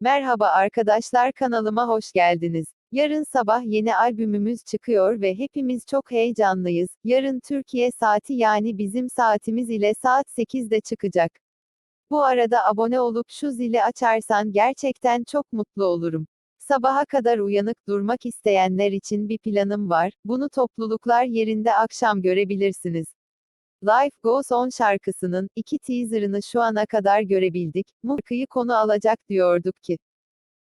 Merhaba arkadaşlar kanalıma hoş geldiniz. Yarın sabah yeni albümümüz çıkıyor ve hepimiz çok heyecanlıyız. Yarın Türkiye saati yani bizim saatimiz ile saat 8'de çıkacak. Bu arada abone olup şu zili açarsan gerçekten çok mutlu olurum. Sabaha kadar uyanık durmak isteyenler için bir planım var. Bunu topluluklar yerinde akşam görebilirsiniz. Life Goes On şarkısının iki teaserını şu ana kadar görebildik. Murkı'yı konu alacak diyorduk ki.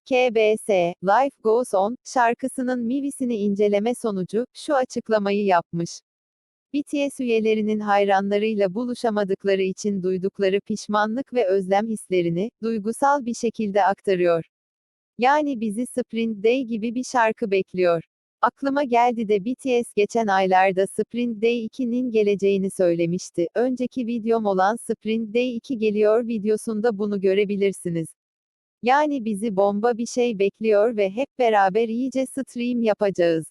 KBS, Life Goes On, şarkısının MIVI'sini inceleme sonucu, şu açıklamayı yapmış. BTS üyelerinin hayranlarıyla buluşamadıkları için duydukları pişmanlık ve özlem hislerini, duygusal bir şekilde aktarıyor. Yani bizi Spring Day gibi bir şarkı bekliyor. Aklıma geldi de BTS geçen aylarda Spring Day 2'nin geleceğini söylemişti. Önceki videom olan Spring Day 2 geliyor videosunda bunu görebilirsiniz. Yani bizi bomba bir şey bekliyor ve hep beraber iyice stream yapacağız.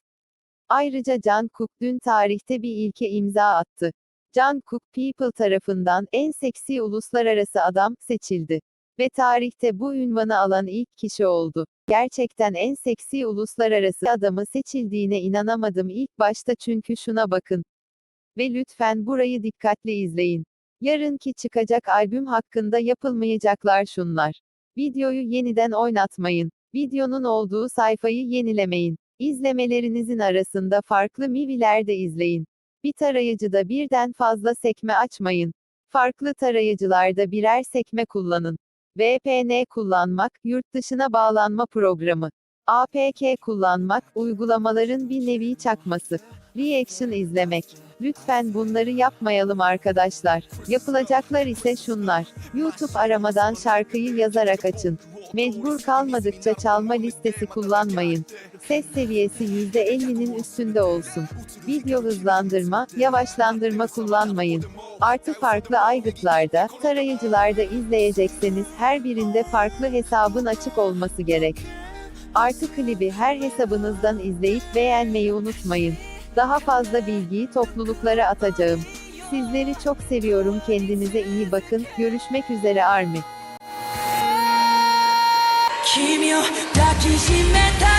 Ayrıca Jungkook dün tarihte bir ilke imza attı. Jungkook People tarafından en seksi uluslararası adam seçildi. Ve tarihte bu ünvanı alan ilk kişi oldu. Gerçekten en seksi uluslararası adamı seçildiğine inanamadım ilk başta çünkü şuna bakın. Ve lütfen burayı dikkatli izleyin. Yarınki çıkacak albüm hakkında yapılmayacaklar şunlar. Videoyu yeniden oynatmayın. Videonun olduğu sayfayı yenilemeyin. İzlemelerinizin arasında farklı miviler de izleyin. Bir tarayıcıda birden fazla sekme açmayın. Farklı tarayıcılarda birer sekme kullanın. VPN kullanmak, yurt dışına bağlanma programı. APK kullanmak, uygulamaların bir nevi çakması. Reaction izlemek. Lütfen bunları yapmayalım arkadaşlar. Yapılacaklar ise şunlar. YouTube aramadan şarkıyı yazarak açın. Mecbur kalmadıkça çalma listesi kullanmayın. Ses seviyesi %50'nin üstünde olsun. Video hızlandırma, yavaşlandırma kullanmayın. Artı farklı aygıtlarda, tarayıcılarda izleyecekseniz her birinde farklı hesabın açık olması gerek. Artı klibi her hesabınızdan izleyip beğenmeyi unutmayın. Daha fazla bilgiyi topluluklara atacağım. Sizleri çok seviyorum kendinize iyi bakın, görüşmek üzere Army. 君を抱きしめた